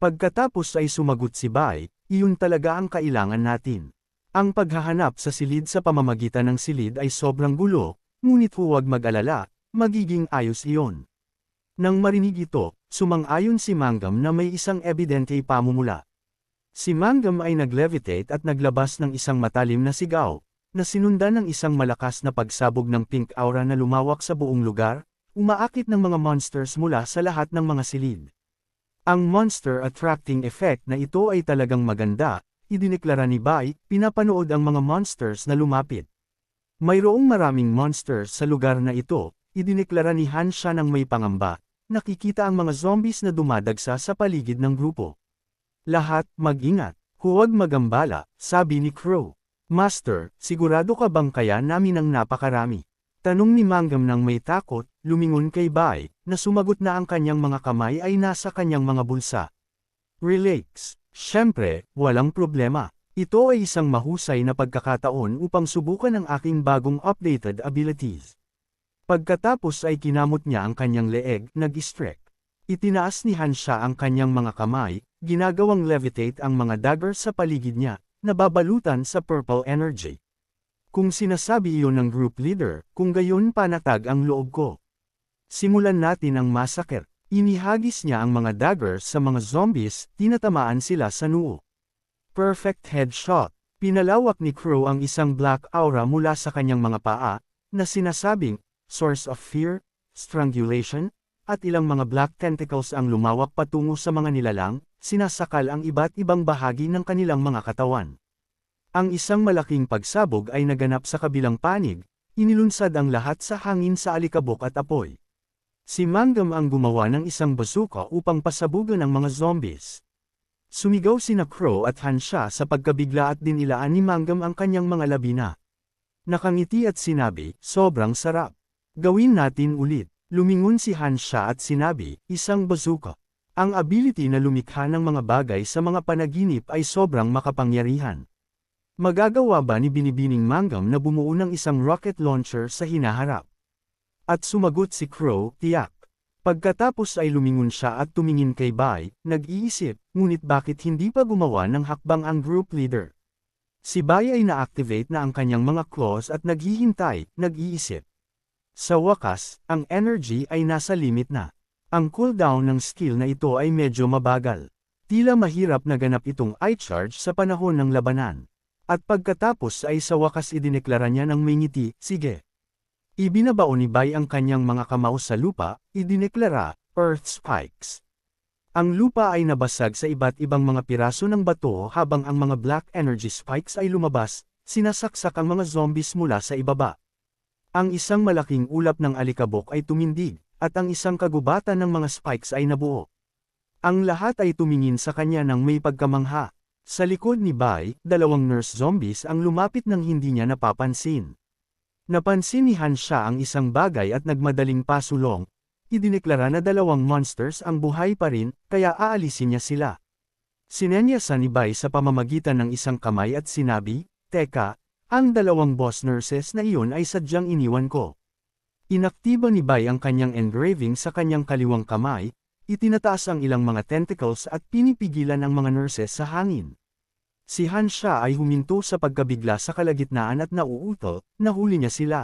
Pagkatapos ay sumagot si Bai, iyon talaga ang kailangan natin. Ang paghahanap sa silid sa pamamagitan ng silid ay sobrang gulo, ngunit huwag mag-alala, magiging ayos iyon. Nang marinig ito, sumang-ayon si Mangam na may isang ebidente pamumula. Si Mangam ay nag-levitate at naglabas ng isang matalim na sigaw, na sinundan ng isang malakas na pagsabog ng pink aura na lumawak sa buong lugar, umaakit ng mga monsters mula sa lahat ng mga silid. Ang monster attracting effect na ito ay talagang maganda, idineklara ni Bai, pinapanood ang mga monsters na lumapit. Mayroong maraming monsters sa lugar na ito, idineklara ni Han siya ng may pangamba, nakikita ang mga zombies na dumadagsa sa paligid ng grupo. Lahat, mag-ingat, huwag magambala, sabi ni Crow. Master, sigurado ka bang kaya namin ang napakarami? Tanong ni Mangam nang may takot, lumingon kay Bai, na sumagot na ang kanyang mga kamay ay nasa kanyang mga bulsa. Relax. Siyempre, walang problema. Ito ay isang mahusay na pagkakataon upang subukan ang aking bagong updated abilities. Pagkatapos ay kinamot niya ang kanyang leeg, nag-stretch. Itinaas ni Han siya ang kanyang mga kamay, ginagawang levitate ang mga dagger sa paligid niya, nababalutan sa purple energy. Kung sinasabi iyon ng group leader, kung gayon panatag ang loob ko. Simulan natin ang massacre. Inihagis niya ang mga daggers sa mga zombies, tinatamaan sila sa noo. Perfect headshot. Pinalawak ni Crow ang isang black aura mula sa kanyang mga paa, na sinasabing, source of fear, strangulation, at ilang mga black tentacles ang lumawak patungo sa mga nilalang, sinasakal ang iba't ibang bahagi ng kanilang mga katawan. Ang isang malaking pagsabog ay naganap sa kabilang panig, inilunsad ang lahat sa hangin sa alikabok at apoy. Si Mangam ang gumawa ng isang basuka upang pasabugan ang mga zombies. Sumigaw sina Crow at Hansha sa pagkabigla at dinilaan ni Mangam ang kanyang mga labina. Nakangiti at sinabi, sobrang sarap. Gawin natin ulit. Lumingon si Hansha at sinabi, isang bazooka. Ang ability na lumikha ng mga bagay sa mga panaginip ay sobrang makapangyarihan. Magagawa ba ni Binibining Mangam na bumuo ng isang rocket launcher sa hinaharap? At sumagot si Crow, tiyak. Pagkatapos ay lumingon siya at tumingin kay Bai, nag-iisip, ngunit bakit hindi pa gumawa ng hakbang ang group leader? Si Bai ay na-activate na ang kanyang mga claws at naghihintay, nag-iisip. Sa wakas, ang energy ay nasa limit na. Ang cooldown ng skill na ito ay medyo mabagal. Tila mahirap na ganap itong i-charge sa panahon ng labanan. At pagkatapos ay sa wakas idineklara niya ng may ngiti, sige. Ibinabao ni Bai ang kanyang mga kamao sa lupa, idineklara, Earth Spikes. Ang lupa ay nabasag sa iba't ibang mga piraso ng bato habang ang mga black energy spikes ay lumabas, sinasaksak ang mga zombies mula sa ibaba. Ang isang malaking ulap ng alikabok ay tumindig, at ang isang kagubatan ng mga spikes ay nabuo. Ang lahat ay tumingin sa kanya ng may pagkamangha. Sa likod ni Bai, dalawang nurse zombies ang lumapit ng hindi niya napapansin. Napansin ni Han siya ang isang bagay at nagmadaling pasulong. Idineklara na dalawang monsters ang buhay pa rin, kaya aalisin niya sila. Sinenyasan ni Bai sa pamamagitan ng isang kamay at sinabi, Teka, ang dalawang boss nurses na iyon ay sadyang iniwan ko. Inaktiba ni Bai ang kanyang engraving sa kanyang kaliwang kamay, itinataas ang ilang mga tentacles at pinipigilan ang mga nurses sa hangin. Si Han siya ay huminto sa pagkabigla sa kalagitnaan at nauuto, nahuli niya sila.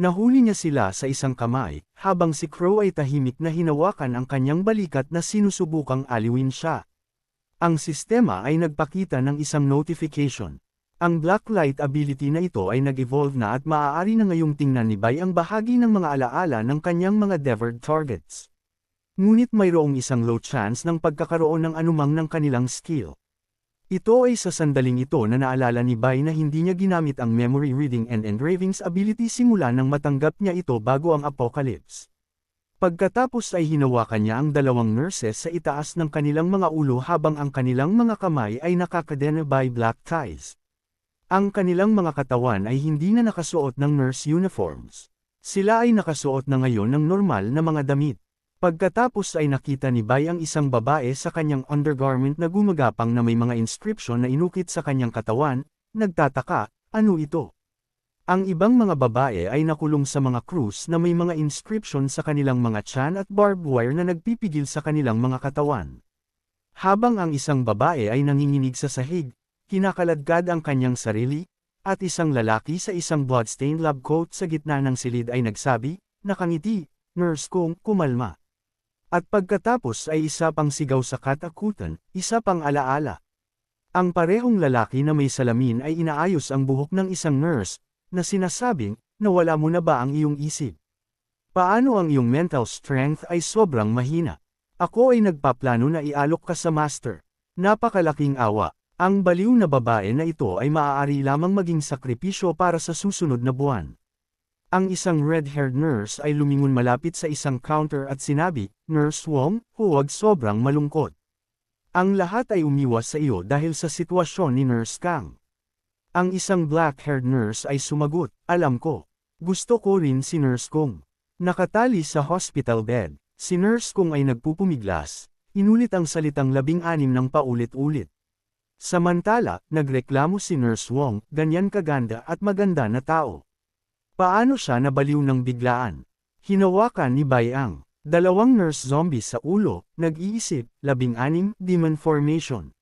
Nahuli niya sila sa isang kamay, habang si Crow ay tahimik na hinawakan ang kanyang balikat na sinusubukang aliwin siya. Ang sistema ay nagpakita ng isang notification. Ang Black Light ability na ito ay nag-evolve na at maaari na ngayong tingnan ni Bai ang bahagi ng mga alaala ng kanyang mga devoured targets. Ngunit mayroong isang low chance ng pagkakaroon ng anumang ng kanilang skill. Ito ay sa sandaling ito na naalala ni Bai na hindi niya ginamit ang memory reading and engravings ability simula nang matanggap niya ito bago ang apocalypse. Pagkatapos ay hinawakan niya ang dalawang nurses sa itaas ng kanilang mga ulo habang ang kanilang mga kamay ay nakakadena by black ties. Ang kanilang mga katawan ay hindi na nakasuot ng nurse uniforms. Sila ay nakasuot na ngayon ng normal na mga damit. Pagkatapos ay nakita ni Bai ang isang babae sa kanyang undergarment na gumagapang na may mga inscription na inukit sa kanyang katawan, nagtataka, ano ito? Ang ibang mga babae ay nakulong sa mga krus na may mga inscription sa kanilang mga chan at barbed wire na nagpipigil sa kanilang mga katawan. Habang ang isang babae ay nanginginig sa sahig, kinakaladkad ang kanyang sarili, at isang lalaki sa isang bloodstained lab coat sa gitna ng silid ay nagsabi, nakangiti, nurse kong, kumalma. At pagkatapos ay isa pang sigaw sa katakutan, isa pang alaala. Ang parehong lalaki na may salamin ay inaayos ang buhok ng isang nurse, na sinasabing, nawala mo na ba ang iyong isip? Paano ang iyong mental strength ay sobrang mahina? Ako ay nagpaplano na ialok ka sa master. Napakalaking awa. Ang baliw na babae na ito ay maaari lamang maging sakripisyo para sa susunod na buwan. Ang isang red-haired nurse ay lumingon malapit sa isang counter at sinabi, Nurse Wong, huwag sobrang malungkot. Ang lahat ay umiwas sa iyo dahil sa sitwasyon ni Nurse Kang. Ang isang black-haired nurse ay sumagot, alam ko. Gusto ko rin si Nurse Kong. Nakatali sa hospital bed, si Nurse Kong ay nagpupumiglas, inulit ang salitang labing-anim ng paulit-ulit. Samantala, nagreklamo si Nurse Wong, ganyan kaganda at maganda na tao. Paano siya nabaliw ng biglaan? Hinawakan ni Bayang. Dalawang nurse zombie sa ulo, nag-iisip, labing-anim, demon formation.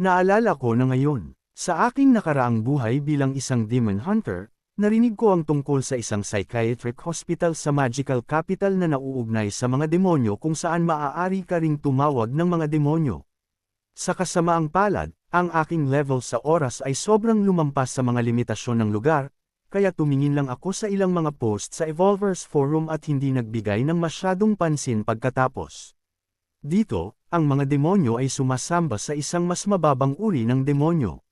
Naalala ko na ngayon, sa aking nakaraang buhay bilang isang demon hunter, narinig ko ang tungkol sa isang psychiatric hospital sa magical capital na nauugnay sa mga demonyo kung saan maaari ka ring tumawag ng mga demonyo. Sa kasamaang palad, ang aking level sa oras ay sobrang lumampas sa mga limitasyon ng lugar, kaya tumingin lang ako sa ilang mga post sa Evolvers Forum at hindi nagbigay ng masyadong pansin pagkatapos. Dito, ang mga demonyo ay sumasamba sa isang mas mababang uri ng demonyo.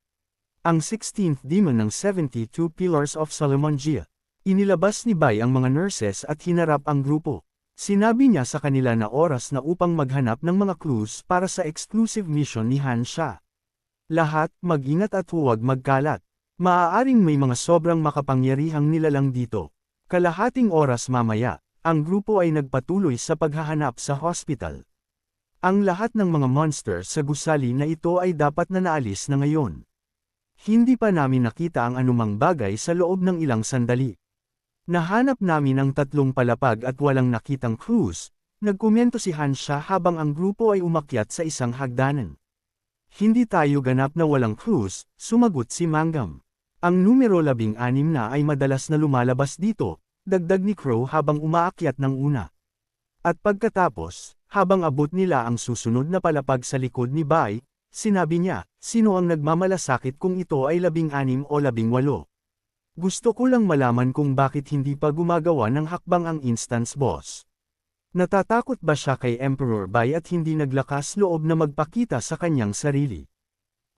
Ang 16th demon ng 72 Pillars of Solomongia. Inilabas ni Bai ang mga nurses at hinarap ang grupo. Sinabi niya sa kanila na oras na upang maghanap ng mga clues para sa exclusive mission ni Han Sha. Lahat, mag-ingat at huwag magkalat. Maaaring may mga sobrang makapangyarihang nilalang dito. Kalahating oras mamaya, ang grupo ay nagpatuloy sa paghahanap sa hospital. Ang lahat ng mga monster sa gusali na ito ay dapat na naalis na ngayon. Hindi pa namin nakita ang anumang bagay sa loob ng ilang sandali. Nahanap namin ang tatlong palapag at walang nakitang cruise, nagkomento si Hansha habang ang grupo ay umakyat sa isang hagdanan. Hindi tayo ganap na walang cruise, sumagot si Mangam. Ang numero labing anim na ay madalas na lumalabas dito, dagdag ni Crow habang umaakyat ng una. At pagkatapos, habang abot nila ang susunod na palapag sa likod ni Bai, sinabi niya, sino ang nagmamalasakit kung ito ay labing anim o labing walo. Gusto ko lang malaman kung bakit hindi pa gumagawa ng hakbang ang instance boss. Natatakot ba siya kay Emperor Bai at hindi naglakas loob na magpakita sa kanyang sarili?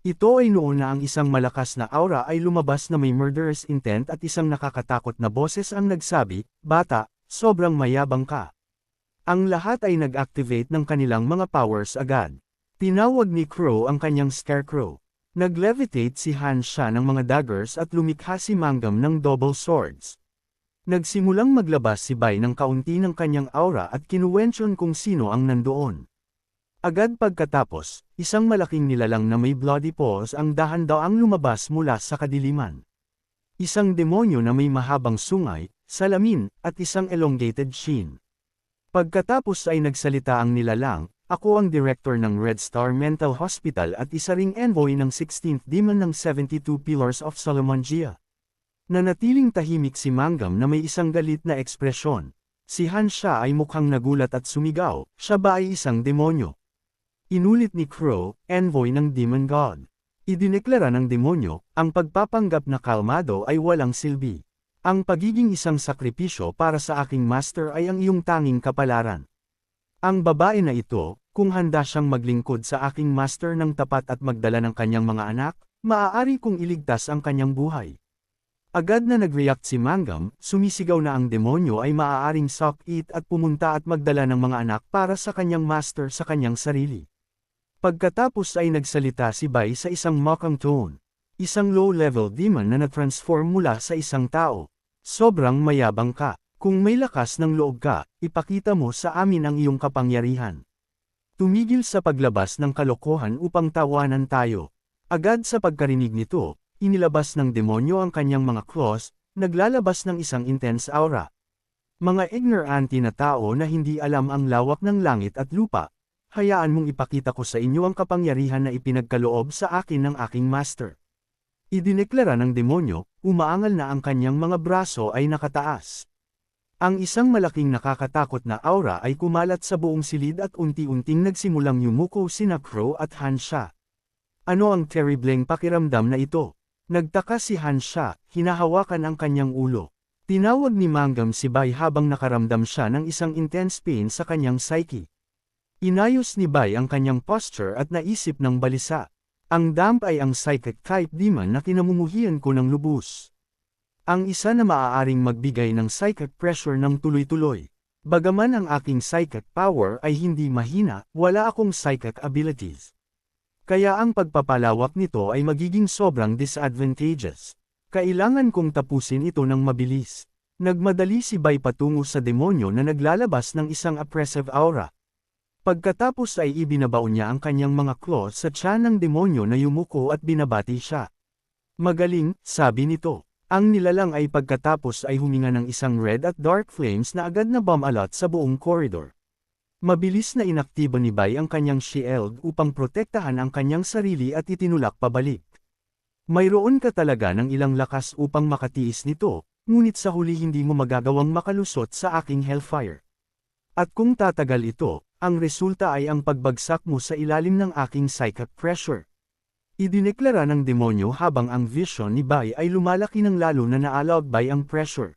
Ito ay noon na ang isang malakas na aura ay lumabas na may murderous intent at isang nakakatakot na boses ang nagsabi, Bata, sobrang mayabang ka. Ang lahat ay nag-activate ng kanilang mga powers agad. Tinawag ni Crow ang kanyang scarecrow. Nag-levitate si Han siya ng mga daggers at lumikha si Mangam ng double swords. Nagsimulang maglabas si Bai ng kaunti ng kanyang aura at kinuwensyon kung sino ang nandoon. Agad pagkatapos, isang malaking nilalang na may bloody paws ang dahan-daang lumabas mula sa kadiliman. Isang demonyo na may mahabang sungay, salamin, at isang elongated chin. Pagkatapos ay nagsalita ang nilalang, ako ang director ng Red Star Mental Hospital at isa ring envoy ng 16th Demon ng 72 Pillars of Solomongia. Nanatiling tahimik si Mangam na may isang galit na ekspresyon. Si Han siya ay mukhang nagulat at sumigaw, siya ba ay isang demonyo? Inulit ni Crow, envoy ng Demon God. Idineklara ng demonyo, ang pagpapanggap na kalmado ay walang silbi. Ang pagiging isang sakripisyo para sa aking master ay ang iyong tanging kapalaran. Ang babae na ito, kung handa siyang maglingkod sa aking master ng tapat at magdala ng kanyang mga anak, maaari kong iligtas ang kanyang buhay. Agad na nag-react si Mangam, sumisigaw na ang demonyo ay maaaring suck-eat at pumunta at magdala ng mga anak para sa kanyang master sa kanyang sarili. Pagkatapos ay nagsalita si Bai sa isang mocking tone. Isang low-level demon na na-transform mula sa isang tao. Sobrang mayabang ka. Kung may lakas ng loob ka, ipakita mo sa amin ang iyong kapangyarihan. Tumigil sa paglabas ng kalokohan upang tawanan tayo. Agad sa pagkarinig nito, inilabas ng demonyo ang kanyang mga claws, naglalabas ng isang intense aura. Mga ignorante na tao na hindi alam ang lawak ng langit at lupa, hayaan mong ipakita ko sa inyo ang kapangyarihan na ipinagkaloob sa akin ng aking master. Idineklara ng demonyo, umaangal na ang kanyang mga braso ay nakataas. Ang isang malaking nakakatakot na aura ay kumalat sa buong silid at unti-unting nagsimulang yumuko sina Crow at Hansha. Ano ang terribleng pakiramdam na ito? Nagtaka si Hansha, hinahawakan ang kanyang ulo. Tinawag ni Mangam si Bai habang nakaramdam siya ng isang intense pain sa kanyang psyche. Inayos ni Bai ang kanyang posture at naisip ng balisa. Ang damp ay ang psychic type demon na kinamumuhian ko ng lubos. Ang isa na maaaring magbigay ng psychic pressure ng tuloy-tuloy. Bagaman ang aking psychic power ay hindi mahina, wala akong psychic abilities. Kaya ang pagpapalawak nito ay magiging sobrang disadvantageous. Kailangan kong tapusin ito ng mabilis. Nagmadali si Bai patungo sa demonyo na naglalabas ng isang oppressive aura. Pagkatapos ay ibinabaon niya ang kanyang mga claws sa tiyan ng demonyo na yumuko at binabati siya. Magaling, sabi nito. Ang nilalang ay pagkatapos ay huminga ng isang red at dark flames na agad na bumalot sa buong corridor. Mabilis na inaktibo ni Bai ang kanyang shield upang protektahan ang kanyang sarili at itinulak pabalik. Mayroon ka talaga ng ilang lakas upang makatiis nito, ngunit sa huli hindi mo magagawang makalusot sa aking hellfire. At kung tatagal ito, ang resulta ay ang pagbagsak mo sa ilalim ng aking psychic pressure. Idineklara ng demonyo habang ang vision ni Bai ay lumalaki ng lalo na naalagbay ang pressure.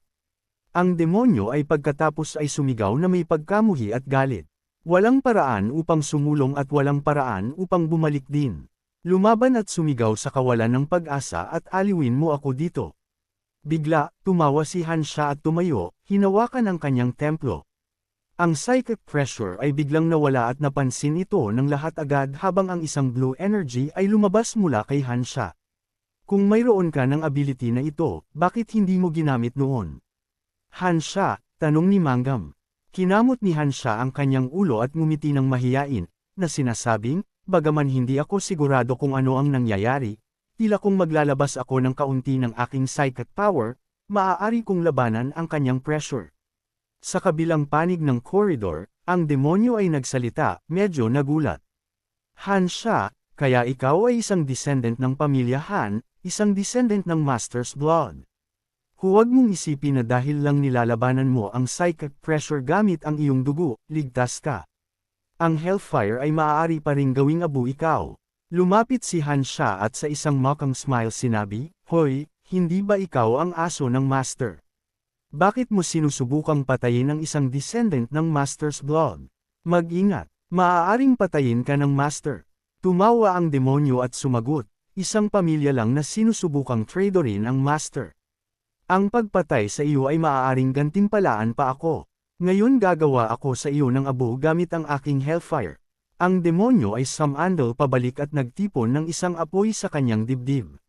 Ang demonyo ay pagkatapos ay sumigaw na may pagkamuhi at galit. Walang paraan upang sumulong at walang paraan upang bumalik din. Lumaban at sumigaw sa kawalan ng pag-asa at aliwin mo ako dito. Bigla, tumawa si Hansha at tumayo, hinawakan ang kanyang templo. Ang psychic pressure ay biglang nawala at napansin ito ng lahat agad habang ang isang blue energy ay lumabas mula kay Hansha. Kung mayroon ka ng ability na ito, bakit hindi mo ginamit noon? Hansha, tanong ni Mangam. Kinamot ni Hansha ang kanyang ulo at ngumiti ng mahiyain, na sinasabing, bagaman hindi ako sigurado kung ano ang nangyayari, tila kung maglalabas ako ng kaunti ng aking psychic power, maaari kong labanan ang kanyang pressure. Sa kabilang panig ng corridor, ang demonyo ay nagsalita, medyo nagulat. Han siya, kaya ikaw ay isang descendant ng pamilya Han, isang descendant ng Master's Blood. Huwag mong isipin na dahil lang nilalabanan mo ang psychic pressure gamit ang iyong dugo, ligtas ka. Ang hellfire ay maaari pa ring gawing abu ikaw. Lumapit si Han siya at sa isang mockang smile sinabi, Hoy, hindi ba ikaw ang aso ng Master? Bakit mo sinusubukang patayin ang isang descendant ng Master's Blood? Mag-ingat, maaaring patayin ka ng Master. Tumawa ang demonyo at sumagot, isang pamilya lang na sinusubukang tradorin ang Master. Ang pagpatay sa iyo ay maaaring gantimpalaan pa ako. Ngayon gagawa ako sa iyo ng abo gamit ang aking hellfire. Ang demonyo ay samandal pabalik at nagtipon ng isang apoy sa kanyang dibdib.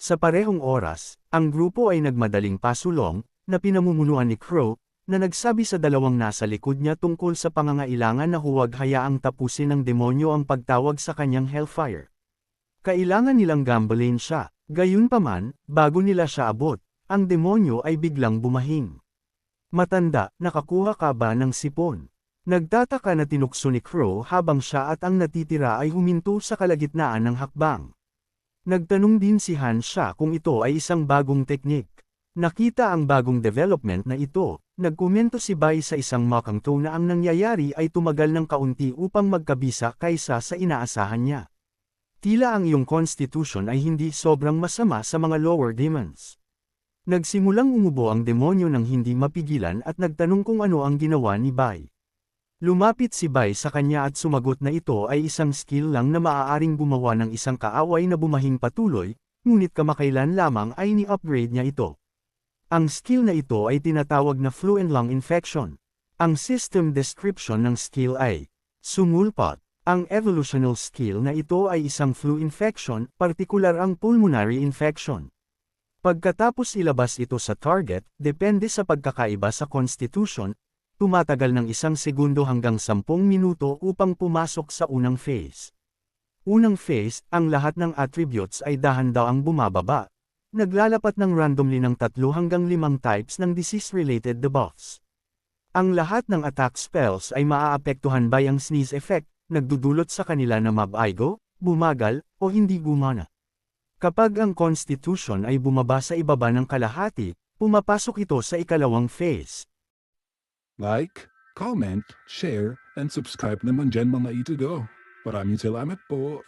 Sa parehong oras, ang grupo ay nagmadaling pasulong, na pinamumunuan ni Crow, na nagsabi sa dalawang nasa likod niya tungkol sa pangangailangan na huwag hayaang tapusin ng demonyo ang pagtawag sa kanyang hellfire. Kailangan nilang gambalain siya, gayunpaman, bago nila siya abot, ang demonyo ay biglang bumahing. Matanda, nakakuha ka ba ng sipon? Nagtataka na tinukso ni Crow habang siya at ang natitira ay huminto sa kalagitnaan ng hakbang. Nagtanong din si Han siya kung ito ay isang bagong teknik. Nakita ang bagong development na ito, nagkomento si Bai sa isang makang tone na ang nangyayari ay tumagal ng kaunti upang magkabisa kaysa sa inaasahan niya. Tila ang iyong constitution ay hindi sobrang masama sa mga lower demons. Nagsimulang umubo ang demonyo ng hindi mapigilan at nagtanong kung ano ang ginawa ni Bai. Lumapit si Bai sa kanya at sumagot na ito ay isang skill lang na maaaring gumawa ng isang kaaway na bumahing patuloy, ngunit kamakailan lamang ay ni-upgrade niya ito. Ang skill na ito ay tinatawag na flu and lung infection. Ang system description ng skill ay sumulpot. Ang evolutional skill na ito ay isang flu infection, partikular ang pulmonary infection. Pagkatapos ilabas ito sa target, depende sa pagkakaiba sa constitution, tumatagal ng isang segundo hanggang sampung minuto upang pumasok sa unang phase. Unang phase, ang lahat ng attributes ay dahan-daw ang bumababa, Naglalapat ng randomly ng tatlo hanggang limang types ng disease-related debuffs. Ang lahat ng attack spells ay maaapektuhan by ang sneeze effect, nagdudulot sa kanila na mabaigo, bumagal, o hindi gumana. Kapag ang Constitution ay bumaba sa ibaba ng kalahati, pumapasok ito sa ikalawang phase. Like, comment, share, and subscribe naman dyan mga ito go. Maraming salamat po.